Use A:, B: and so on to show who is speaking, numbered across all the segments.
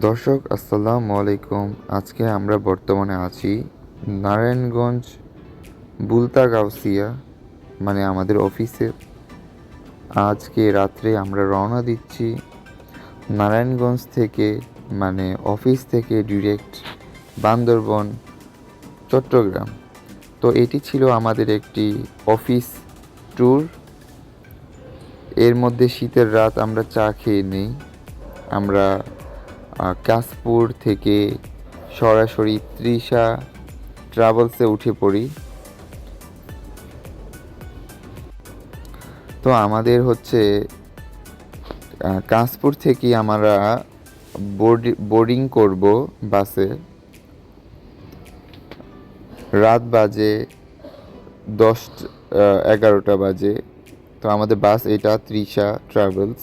A: দর্শক, আসসালামু আলাইকুম। আজকে আমরা বর্তমানে আছি নারায়ণগঞ্জ বুলতা গাউসিয়া মানে আমাদের অফিসে। আজকে রাত্রে আমরা রওনা দিচ্ছি নারায়ণগঞ্জ থেকে মানে অফিস থেকে ডিরেক্ট বান্দরবন, চট্টগ্রাম। তো এটি ছিল আমাদের একটি অফিস ট্যুর এর মধ্যে শীতের রাত আমরা চা খেয়ে নেই। আমরা কাশপুর থেকে সরাসরি তৃষা ট্রাভেলসে উঠে পড়ি। তো আমাদের হচ্ছে কাশপুর থেকে আমরা বোর্ডিং করব বাসে। রাত বাজে দশ এগারোটা বাজে। তো আমাদের বাস এটা তৃষা ট্রাভেলস।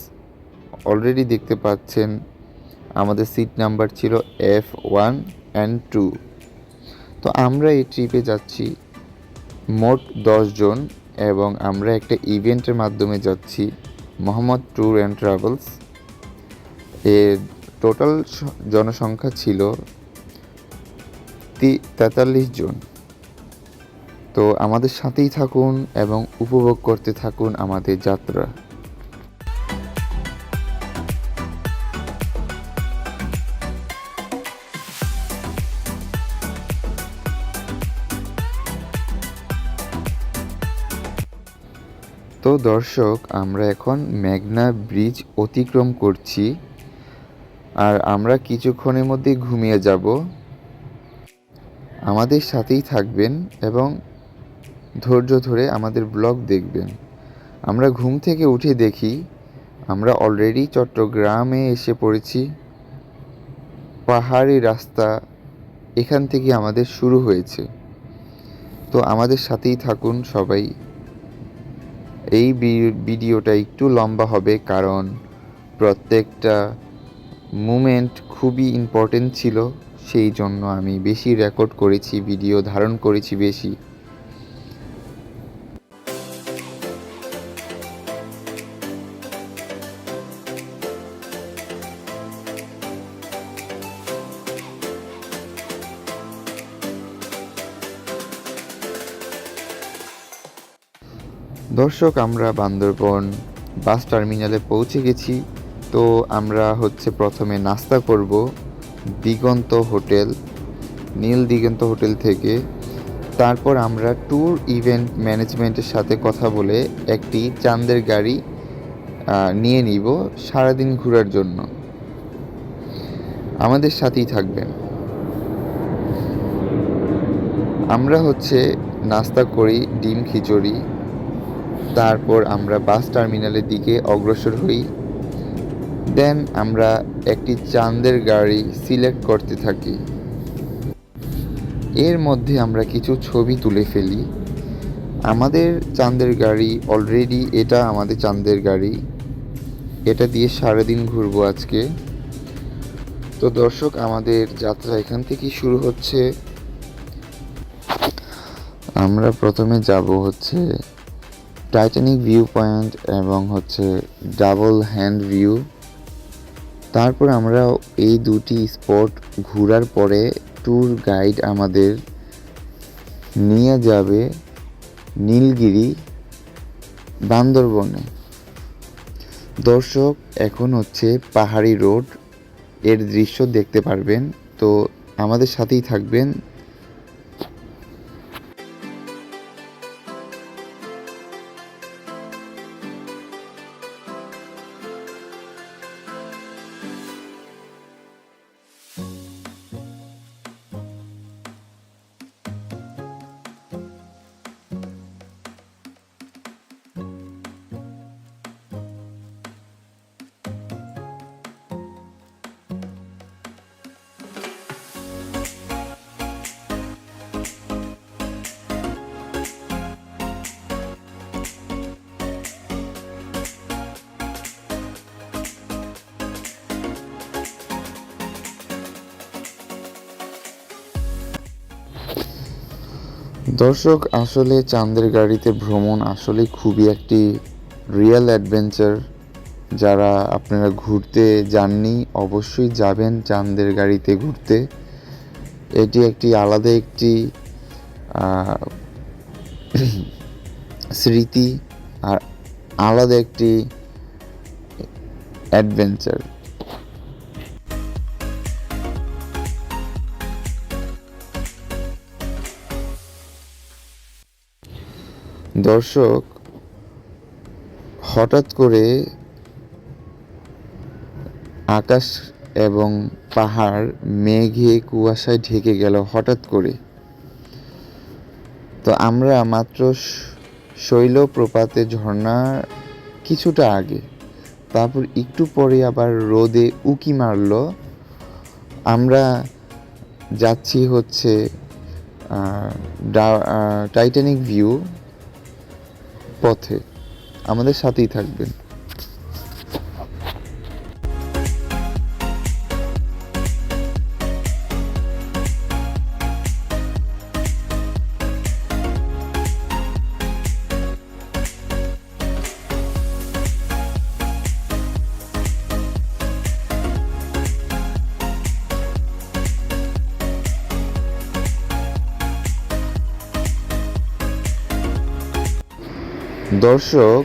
A: অলরেডি দেখতে পাচ্ছেন আমাদের সিট নাম্বার ছিল এফ ওয়ান অ্যান্ড টু তো আমরা এই ট্রিপে যাচ্ছি মোট জন এবং আমরা একটা ইভেন্টের মাধ্যমে যাচ্ছি মোহাম্মদ ট্যুর অ্যান্ড ট্রাভেলস এর টোটাল জনসংখ্যা ছিল তেতাল্লিশ জন। তো আমাদের সাথেই থাকুন এবং উপভোগ করতে থাকুন আমাদের যাত্রা। তো দর্শক, আমরা এখন মেঘনা ব্রিজ অতিক্রম করছি আর আমরা কিছুক্ষণের মধ্যেই ঘুমিয়ে যাব। আমাদের সাথেই থাকবেন এবং ধৈর্য ধরে আমাদের ব্লগ দেখবেন। আমরা ঘুম থেকে উঠে দেখি, আমরা অলরেডি চট্টগ্রামে এসে পড়েছি। পাহাড়ি রাস্তা এখান থেকে আমাদের শুরু হয়েছে। তো আমাদের সাথেই থাকুন সবাই। এই ভিডিওটা একটু লম্বা হবে কারণ প্রত্যেকটা মুমেন্ট খুবই ইম্পর্টেন্ট ছিল। সেই জন্য আমি বেশি রেকর্ড করেছি ভিডিও ধারণ করেছি বেশি। দর্শক, আমরা বান্দরবন বাস টার্মিনালে পৌঁছে গেছি। তো আমরা হচ্ছে প্রথমে নাস্তা করব দিগন্ত হোটেল, নীল দিগন্ত হোটেল থেকে। তারপর আমরা ট্যুর ইভেন্ট ম্যানেজমেন্টের সাথে কথা বলে একটি চাঁদের গাড়ি নিয়ে নিব সারাদিন ঘোরার জন্য। আমাদের সাথেই থাকবেন। আমরা হচ্ছে নাস্তা করি, ডিম খিচুড়ি তারপর আমরা বাস টার্মিনালের দিকে অগ্রসর হই। দেন আমরা একটি চাঁদের গাড়ি সিলেক্ট করতে থাকি। এর মধ্যে আমরা কিছু ছবি তুলে ফেলি। আমাদের চাঁদের গাড়ি অলরেডি এটা আমাদের চাঁদের গাড়ি। এটা দিয়ে সারাদিন ঘুরবো আজকে। তো দর্শক, আমাদের যাত্রা এখান থেকেই শুরু হচ্ছে। আমরা প্রথমে যাব হচ্ছে টাইটানিক ভিউ পয়েন্ট এবং হচ্ছে ডাবল হ্যান্ড ভিউ তারপর আমরা এই দুটি স্পট ঘোরার পরে ট্যুর গাইড আমাদের নিয়ে যাবে নীলগিরি বান্দরবনে। দর্শক, এখন হচ্ছে পাহাড়ি রোড, এর দৃশ্য দেখতে পারবেন। তো আমাদের সাথেই থাকবেন। দর্শক, আসলে চাঁদের গাড়িতে ভ্রমণ আসলে খুবই একটি রিয়েল অ্যাডভেঞ্চার যারা আপনারা ঘুরতে যাননি, অবশ্যই যাবেন চাঁদের গাড়িতে ঘুরতে। এটি একটি আলাদা একটি স্মৃতি আর আলাদা একটি অ্যাডভেঞ্চার দর্শক, হঠাৎ করে আকাশ এবং পাহাড়, মেঘে কুয়াশায় ঢেকে গেল হঠাৎ করে। তো আমরা মাত্র শ- শৈলপ্রপাতে ঝর্ণার কিছুটা আগে, তারপর একটু পরে আবার রোদে উকি মারল। আমরা যাচ্ছি হচ্ছে টাইটানিক ভিউ। পথে আমাদের সাথেই থাকবেন। দর্শক,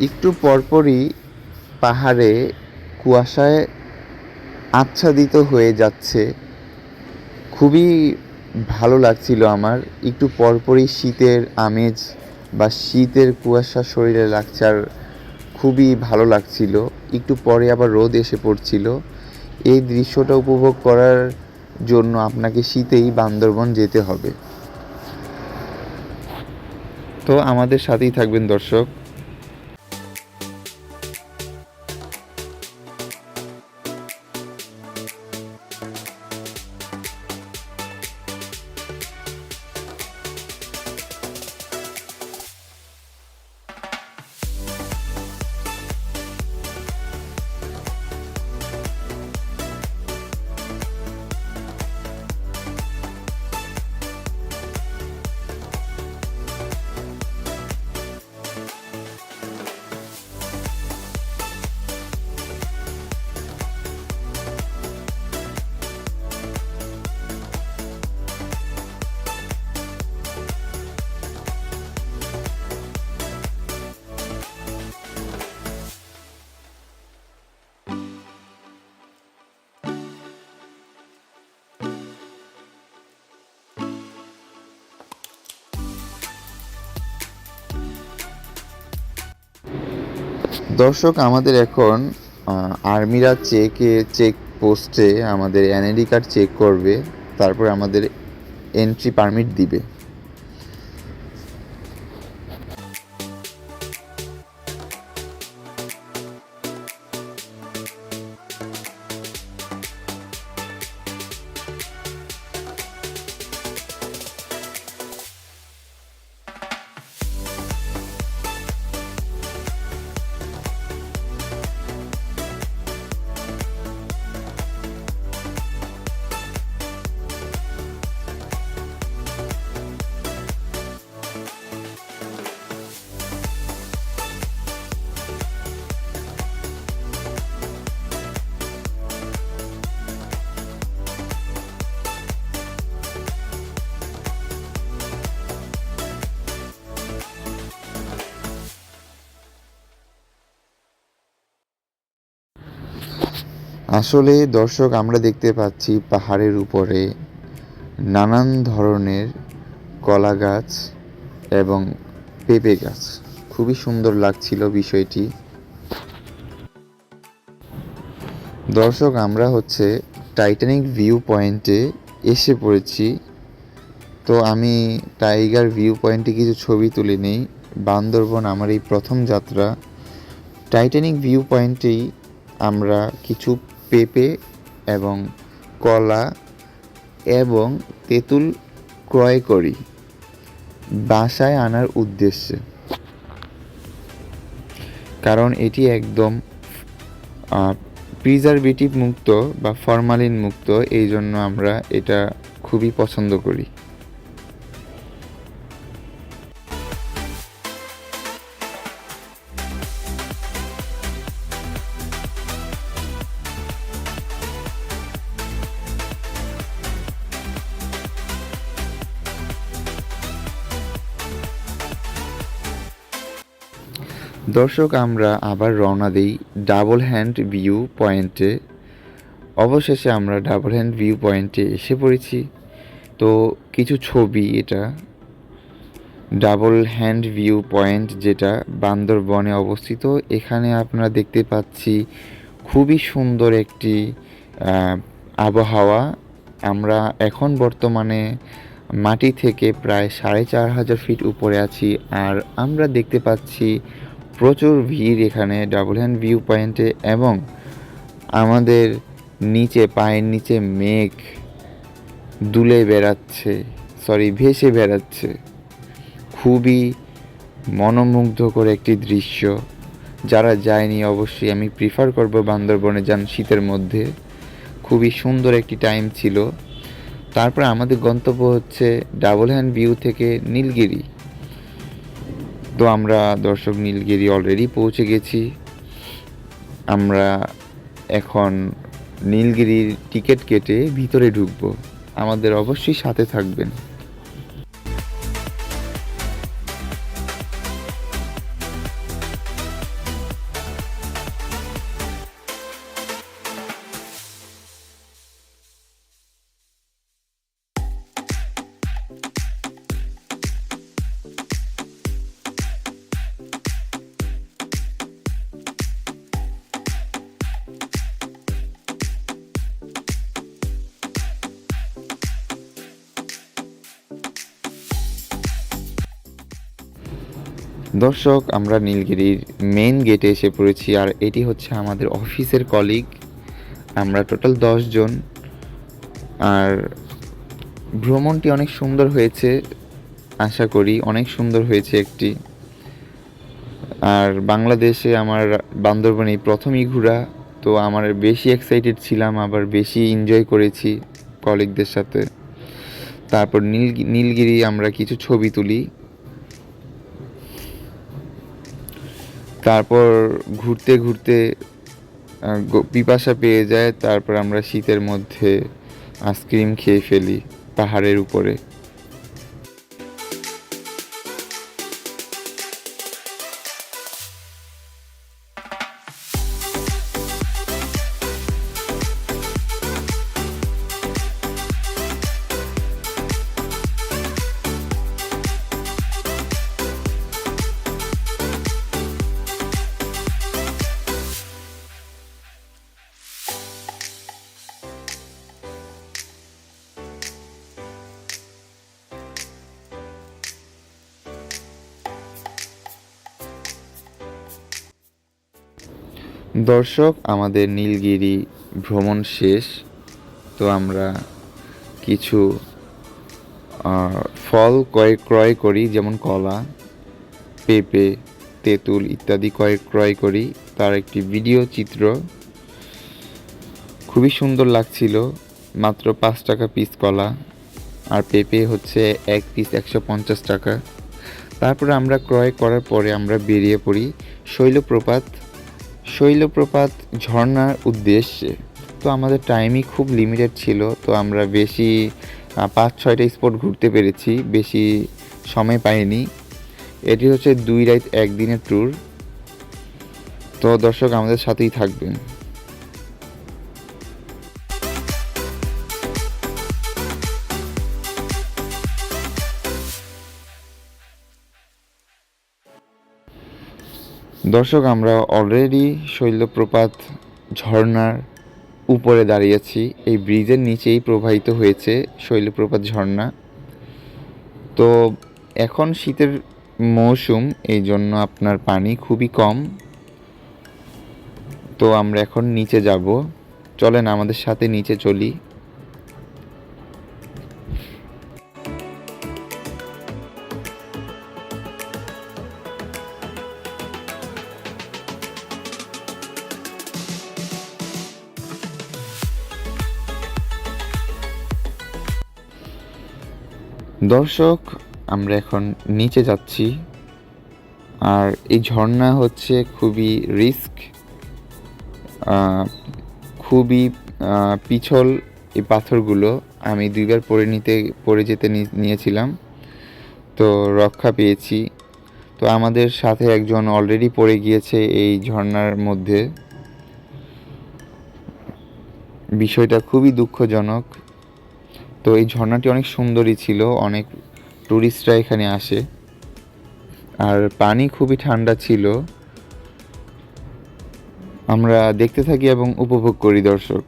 A: একটু পরপরই পাহাড়ে কুয়াশায় আচ্ছাদিত হয়ে যাচ্ছে। খুবই ভালো লাগছিল আমার। একটু পরপরই শীতের আমেজ বা শীতের কুয়াশা শরীরে লাগছে আর খুবই ভালো লাগছিল। একটু পরে আবার রোদ এসে পড়ছিল। এই দৃশ্যটা উপভোগ করার জন্য আপনাকে শীতেই বান্দরবন যেতে হবে। তো আমাদের সাথেই থাকবেন দর্শক। দর্শক, আমাদের এখন আর্মিরা চেকে চেক পোস্টে আমাদের এনআইডি কার্ড চেক করবে, তারপর আমাদের এন্ট্রি পারমিট দিবে। আসলে দর্শক, আমরা দেখতে পাচ্ছি পাহাড়ের উপরে নানান ধরনের কলা গাছ এবং পেঁপে গাছ। খুবই সুন্দর লাগছিল বিষয়টি। দর্শক, আমরা হচ্ছে টাইটানিক ভিউ পয়েন্টে এসে পড়েছি। তো আমি টাইগার ভিউ পয়েন্টে কিছু ছবি তুলে নেই। বান্দরবন আমার এই প্রথম যাত্রা। টাইটানিক ভিউ পয়েন্টেই আমরা কিছু পেঁপে এবং কলা এবং তেঁতুল ক্রয় করি। বাসায় আনার উদ্দেশ্যে। কারণ এটি একদম প্রিজারভেটিভ মুক্ত বা ফরমালিন মুক্ত এই জন্য আমরা এটা খুবই পছন্দ করি। দর্শক, আমরা আবার রওনা দিই ডাবল হ্যান্ড ভিউ পয়েন্টে। অবশেষে আমরা ডাবল হ্যান্ড ভিউ পয়েন্টে এসে পড়েছি। তো কিছু ছবি এটা। ডাবল হ্যান্ড ভিউ পয়েন্ট যেটা বান্দরবনে অবস্থিত, এখানে আপনারা দেখতে পাচ্ছি খুবই সুন্দর একটি আবহাওয়া। আমরা এখন বর্তমানে মাটি থেকে প্রায় সাড়ে চার হাজার ফিট উপরে আছি, আর আমরা দেখতে পাচ্ছি প্রচুর ভিড় এখানে ডাবল হ্যান্ড ভিউ পয়েন্টে এবং আমাদের নিচে, পায়ের নিচে মেঘ দুলে বেড়াচ্ছে সরি ভেসে বেড়াচ্ছে। খুবই মনোমুগ্ধকর একটি দৃশ্য। যারা যায়নি, অবশ্যই আমি প্রিফার করব বান্দরবনে যান শীতের মধ্যে। খুবই সুন্দর একটি টাইম ছিল। তারপর আমাদের গন্তব্য হচ্ছে ডাবল হ্যান্ড ভিউ থেকে নীলগিরি। তো আমরা দর্শক নীলগিরি অলরেডি পৌঁছে গেছি। আমরা এখন নীলগিরির টিকিট কেটে ভিতরে ঢুকবো। আমাদের অবশ্যই সাথে থাকবেন। দর্শক, আমরা নীলগিরির মেন গেটে এসে পড়েছি আর এটি হচ্ছে আমাদের অফিসের কলিগ আমরা টোটাল জন। আর ভ্রমণটি অনেক সুন্দর হয়েছে, আশা করি অনেক সুন্দর হয়েছে একটি। আর বাংলাদেশে আমার বান্দরবনে প্রথমই ঘোরা, তো আমার বেশি এক্সাইটেড ছিলাম, আবার বেশি এনজয় করেছি কলিগদের সাথে। তারপর নীল নীলগিরি আমরা কিছু ছবি তুলি। তারপর ঘুরতে ঘুরতে পিপাসা পেয়ে যায়, তারপর আমরা শীতের মধ্যে আইসক্রিম খেয়ে ফেলি পাহাড়ের উপরে। দর্শক, আমাদের নীলগিরি ভ্রমণ শেষ। তো আমরা কিছু ফল ক্রয় ক্রয় করি, যেমন কলা, পেঁপে, তেঁতুল ইত্যাদি ক্রয় ক্রয় করি। তার একটি ভিডিও চিত্র। খুবই সুন্দর লাগছিল। মাত্র পাঁচ টাকা পিস কলা। আর পেঁপে হচ্ছে এক পিস একশো পঞ্চাশ টাকা। তারপরে আমরা ক্রয় করার পরে আমরা বেরিয়ে পড়ি শৈলপ্রপাত। শৈলপ্রপাত ঝর্ণার উদ্দেশ্যে। তো আমাদের টাইমই খুব লিমিটেড ছিল, তো আমরা বেশি পাঁচ ছয়টা স্পট ঘুরতে পেরেছি, বেশি সময় পাইনি। এটি হচ্ছে দুই রাত একদিনের ট্যুর তো দর্শক আমাদের সাথেই থাকবেন। দর্শক, আমরা অলরেডি শৈলপ্রপাত ঝর্ণার উপরে দাঁড়িয়েছি। এই ব্রিজের নিচেই প্রবাহিত হয়েছে শৈলপ্রপাত ঝর্ণা। তো এখন শীতের মৌসুম, এই জন্য আপনার পানি খুবই কম। তো আমরা এখন নিচে যাব। চলেন, আমাদের সাথে নিচে চলি। দর্শক, আমরা এখন নিচে যাচ্ছি। আর এই ঝর্ণা হচ্ছে খুবই রিস্ক খুবই পিছল এই পাথরগুলো। আমি দুইবার পড়ে নিতে, পড়ে যেতে নিয়েছিলাম। তো রক্ষা পেয়েছি। তো আমাদের সাথে একজন অলরেডি পড়ে গিয়েছে এই ঝর্ণার মধ্যে। বিষয়টা খুবই দুঃখজনক। তো এই ঝর্ণাটি অনেক সুন্দরই ছিল, অনেক টুরিস্টরা এখানে আসে। আর পানি খুবই ঠান্ডা ছিল। আমরা দেখতে থাকি এবং উপভোগ করি, দর্শক।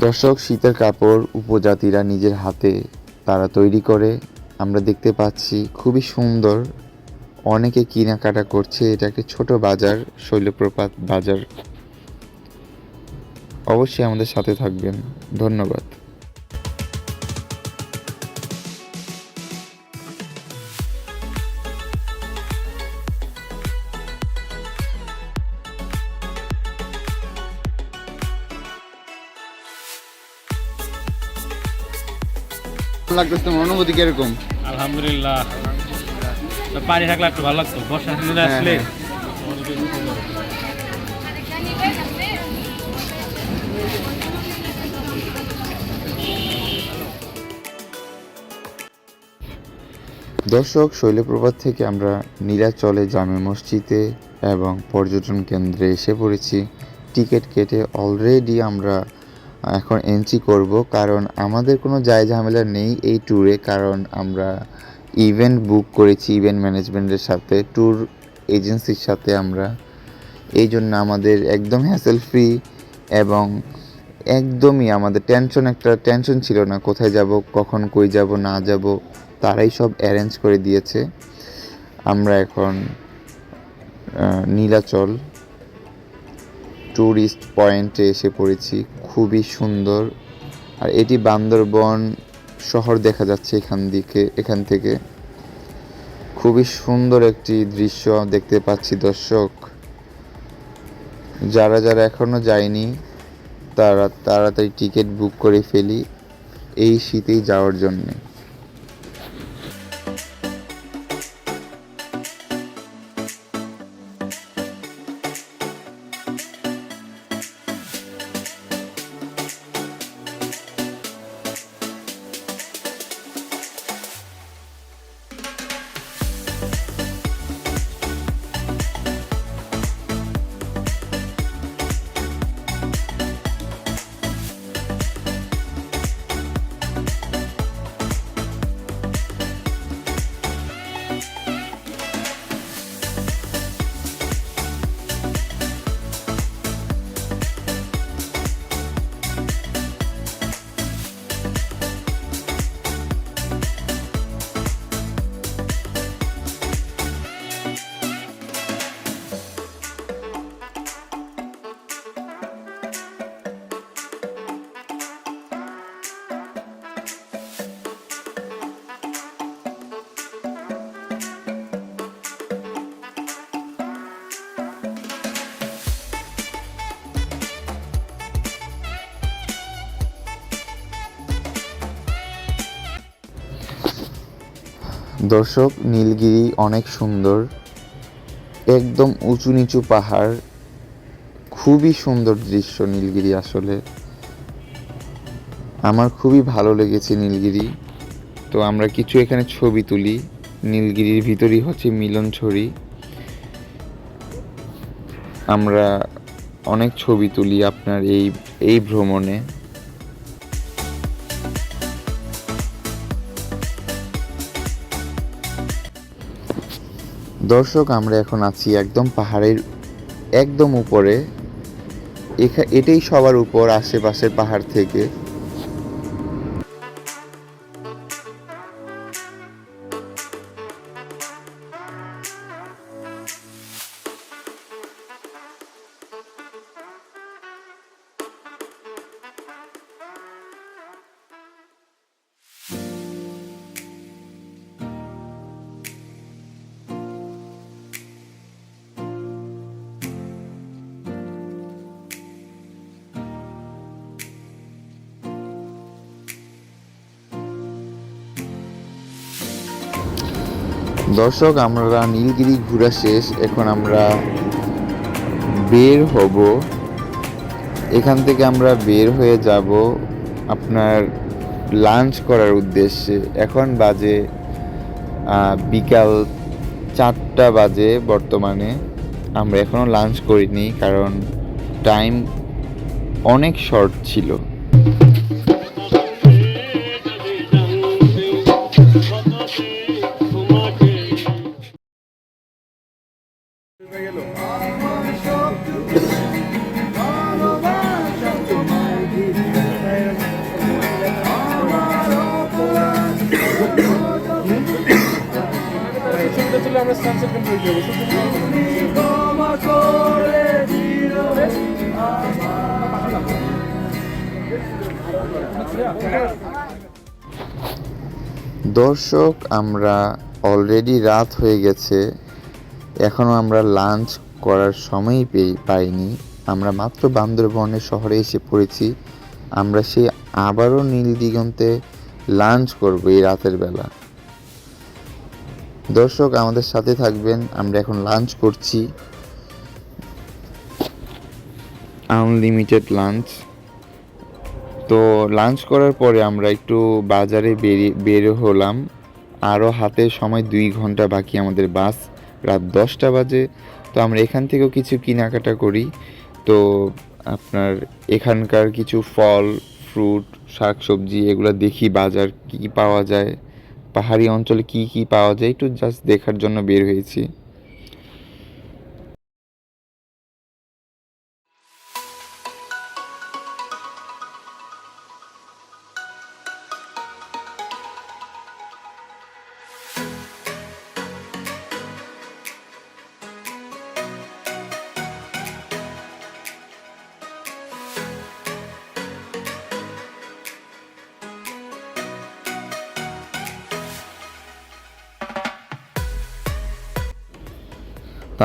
A: দর্শক, শীতের কাপড় উপজাতিরা নিজের হাতে তারা তৈরি করে। আমরা দেখতে পাচ্ছি খুবই সুন্দর। অনেকে কেনাকাটা করছে, এটা একটা ছোট বাজার, শৈলপ্রপাত বাজার। অবশ্যই আমাদের সাথে থাকবেন। ধন্যবাদ। লাগতেছে তোমার অনুভূতি কীরকম?
B: আলহামদুলিল্লাহ। পানি থাকলে একটু ভালো লাগতো বর্ষা সিজনে
A: হ্যাঁ,
B: আসলে
A: হ্যাঁ। দর্শক শৈলপ্রপাত থেকে আমরা নীলাচলে জামে মসজিদে এবং পর্যটন কেন্দ্রে এসে পড়েছি। টিকিট কেটে অলরেডি আমরা এখন এন্ট্রি করব, কারণ আমাদের কোনো যায় ঝামেলা নেই এই ট্যুরে কারণ আমরা ইভেন্ট বুক করেছি ইভেন্ট ম্যানেজমেন্টের সাথে ট্যুর এজেন্সির সাথে আমরা। এই জন্য আমাদের একদম হ্যাসেল ফ্রি এবং একদমই আমাদের টেনশন একটা টেনশন ছিল না, কোথায় যাব, কখন কই যাব, না যাব, তারাই সব অ্যারেঞ্জ করে দিয়েছে। আমরা এখন নীলাচল ট্যুরিস্ট পয়েন্টে এসে পড়েছি। খুবই সুন্দর। আর এটি বান্দরবন শহর দেখা যাচ্ছে এখান দিকে, এখান থেকে। খুবই সুন্দর একটি দৃশ্য দেখতে পাচ্ছি দর্শক। যারা যারা এখনও যায়নি, তারা, তাড়াতাড়ি টিকিট বুক করে ফেলি এই শীতেই যাওয়ার জন্যে। দর্শক, নীলগিরি অনেক সুন্দর। একদম উঁচু নিচু পাহাড়। খুবই সুন্দর দৃশ্য নীলগিরি আসলে। আমার খুবই ভালো লেগেছে নীলগিরি। তো আমরা কিছু এখানে ছবি তুলি। নীলগিরির ভিতরই হচ্ছে মিলনছড়ি আমরা অনেক ছবি তুলি আপনার এই এই ভ্রমণে। দর্শক আমরা এখন আছি একদম পাহাড়ের একদম উপরে। এটাই সবার উপর আশেপাশের পাহাড় থেকে। দর্শক, আমরা নীলগিরি ঘোরা শেষ। এখন আমরা বের হব। এখান থেকে আমরা বের হয়ে যাব আপনার লাঞ্চ করার উদ্দেশ্যে। এখন বাজে বিকাল চারটা বাজে বর্তমানে। আমরা এখনও লাঞ্চ করিনি কারণ টাইম অনেক শর্ট ছিল। দর্শক, আমরা অলরেডি রাত হয়ে গেছে। এখনও আমরা লাঞ্চ করার সময়ই পেয়ে পাইনি। আমরা মাত্র বান্দরবনের শহরে এসে পড়েছি। আমরা সেই আবারও নীল দিগন্তে লাঞ্চ করব এই রাতের বেলা। দর্শক, আমাদের সাথে থাকবেন। আমরা এখন লাঞ্চ করছি। আনলিমিটেড লাঞ্চ তো লাঞ্চ করার পরে আমরা একটু বাজারে বেরিয়ে বের হলাম। আরও হাতে সময় দুই ঘণ্টা বাকি আমাদের বাস, রাত দশটা বাজে। তো আমরা এখান থেকেও কিছু কেনাকাটা করি। তো আপনার এখানকার কিছু ফল ফ্রুট শাক সবজি এগুলো দেখি বাজার কী কী পাওয়া যায়, পাহাড়ি অঞ্চলে কী কী পাওয়া যায়, একটু জাস্ট দেখার জন্য বের হয়েছি।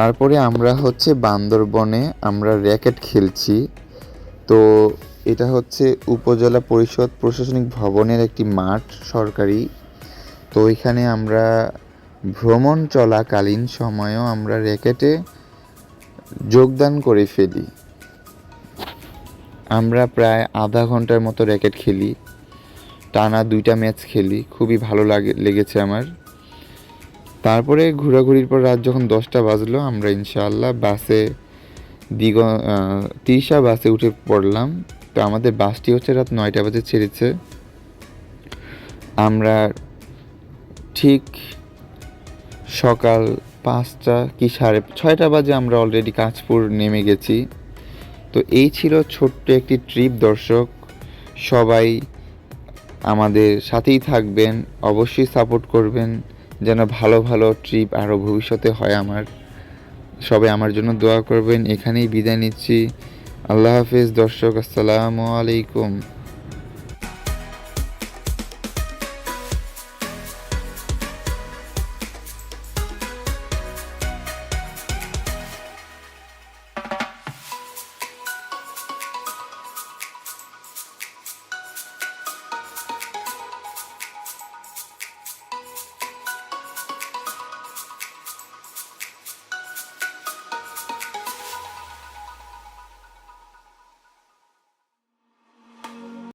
A: তারপরে আমরা হচ্ছে বান্দরবনে আমরা র্যাকেট খেলছি। তো এটা হচ্ছে উপজেলা পরিষদ প্রশাসনিক ভবনের একটি মাঠ সরকারি। তো এখানে আমরা ভ্রমণ চলাকালীন সময়ও আমরা র্যাকেটে যোগদান করে ফেলি। আমরা প্রায় আধা ঘণ্টার মতো র্যাকেট খেলি। টানা দুইটা ম্যাচ খেলি। খুবই ভালো লাগে, লেগেছে আমার। তারপরে ঘোরাঘুরির পর রাত যখন দশটা বাজলো, আমরা ইনশাআল্লাহ বাসে দিগ তিরিশা বাসে উঠে পড়লাম। তো আমাদের বাসটি হচ্ছে রাত নয়টা বাজে ছেড়েছে। আমরা ঠিক সকাল পাঁচটা কি সাড়ে ছয়টা বাজে আমরা অলরেডি কাঁচপুর নেমে গেছি। তো এই ছিল ছোট্ট একটি ট্রিপ দর্শক। সবাই আমাদের সাথেই থাকবেন, অবশ্যই সাপোর্ট করবেন। যেন ভালো ভালো ট্রিপ আরও ভবিষ্যতে হয় আমার। সবাই আমার জন্য দোয়া করবেন। এখানেই বিদায় নিচ্ছি। আল্লাহ হাফিজ, দর্শক, আসসালামু আলাইকুম।